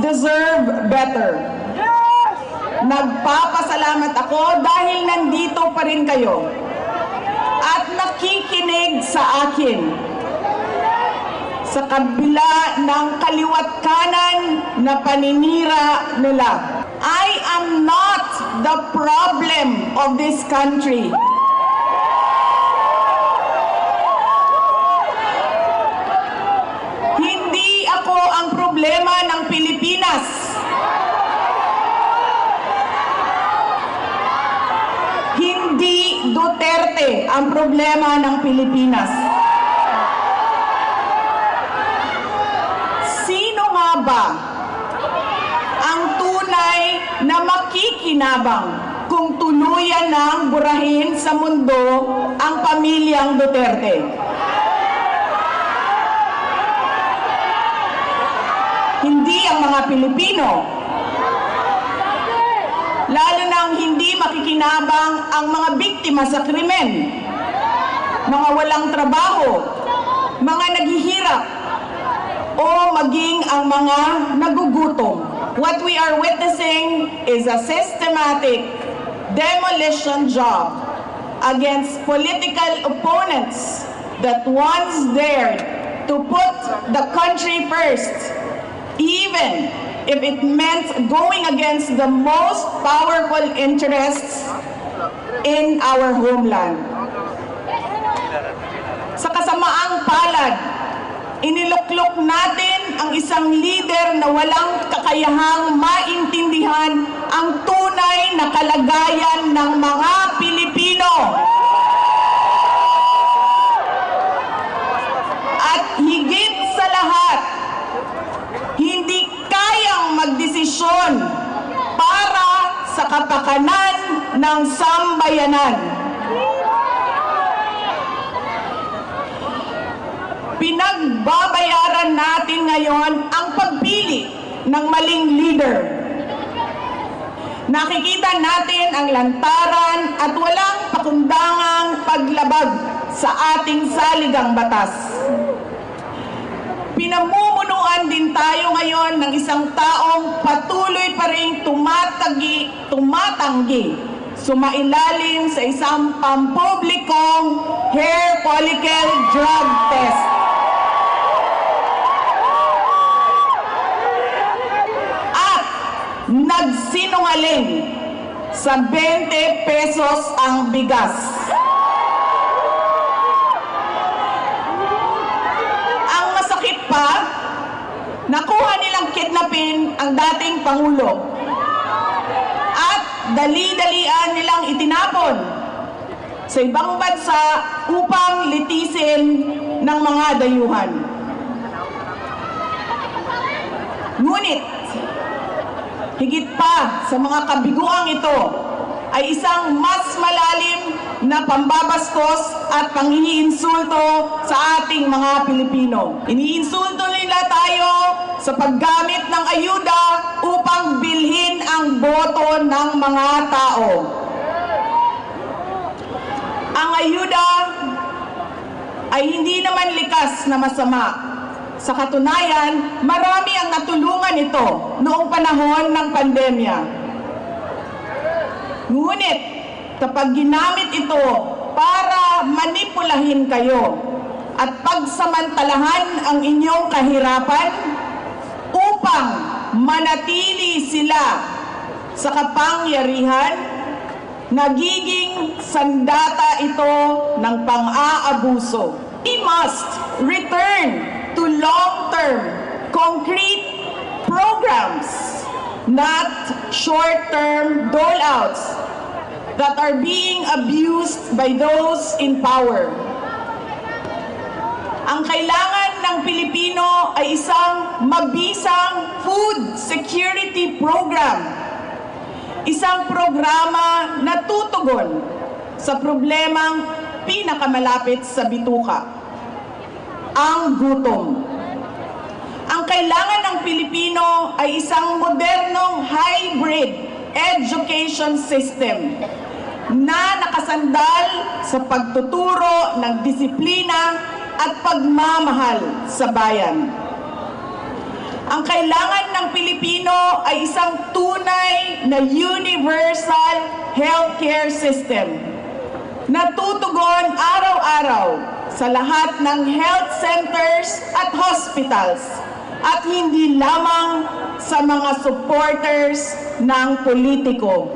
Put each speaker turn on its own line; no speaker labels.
deserve better. Nagpapasalamat ako dahil nandito pa rin kayo at nakikinig sa akin. Sa kabila ng kaliwat kanan na paninira nila. I am not the problem of this country. Hindi ako ang problema ng Pilipinas. Hindi Duterte ang problema ng Pilipinas. Sino nga ba ang tunay na makikinabang kung tuluyan ng burahin sa mundo ang pamilyang Duterte? Hindi ang mga Pilipino. Lalo nang hindi makikinabang ang mga biktima sa krimen. Mga walang trabaho, mga naghihirap, o maging ang mga nagugutom. What we are witnessing is a systematic demolition job against political opponents that once dared to put the country first, even if it meant going against the most powerful interests in our homeland. Sa kasamaang palad, iniluklok natin ang isang leader na walang kakayahang maintindihan ang tunay na kalagayan ng mga Pilipino. At higit sa lahat, hindi kayang magdesisyon para sa kapakanan ng sambayanan. Pinagbabayaran natin ngayon ang pagpili ng maling leader. Nakikita natin ang lantaran at walang pakundangang paglabag sa ating saligang batas. Pinamumunuan din tayo ngayon ng isang taong patuloy pa rin tumatagi, tumatanggi, sumailalim sa isang pampublikong hair follicle drug test. At nagsinungaling sa 20 pesos ang bigas. Ang masakit pa, nakuha nilang kidnapin ang dating Pangulo. At dali-dalian nilang itinapon sa ibang bansa upang litisin ng mga dayuhan. Ngunit, higit pa sa mga kabiguang ito ay isang mas malalim na pambabastos at panginiinsulto sa ating mga Pilipino. Iniinsulto nila tayo sa paggamit ng ayuda upang bilhin ang boto ng mga tao. Ang ayuda ay hindi naman likas na masama. Sa katunayan, marami ang natulungan ito noong panahon ng pandemya. Ngunit, kapag ginamit ito para manipulahin kayo at pagsamantalahan ang inyong kahirapan upang manatili sila sa kapangyarihan, nagiging sandata ito ng pang-aabuso. We must return to long-term, concrete programs, not short-term dole-outs that are being abused by those in power. Ang kailangan ng Pilipino ay isang mabisang food security program. Isang programa na tutugon sa problemang pinakamalapit sa bituka, ang gutom. Ang kailangan ng Pilipino ay isang modernong hybrid education system na nakasandal sa pagtuturo ng disiplina at pagmamahal sa bayan. Ang kailangan ng Pilipino ay isang tunay na universal healthcare system na tutugon araw-araw sa lahat ng health centers at hospitals at hindi lamang sa mga supporters ng politiko.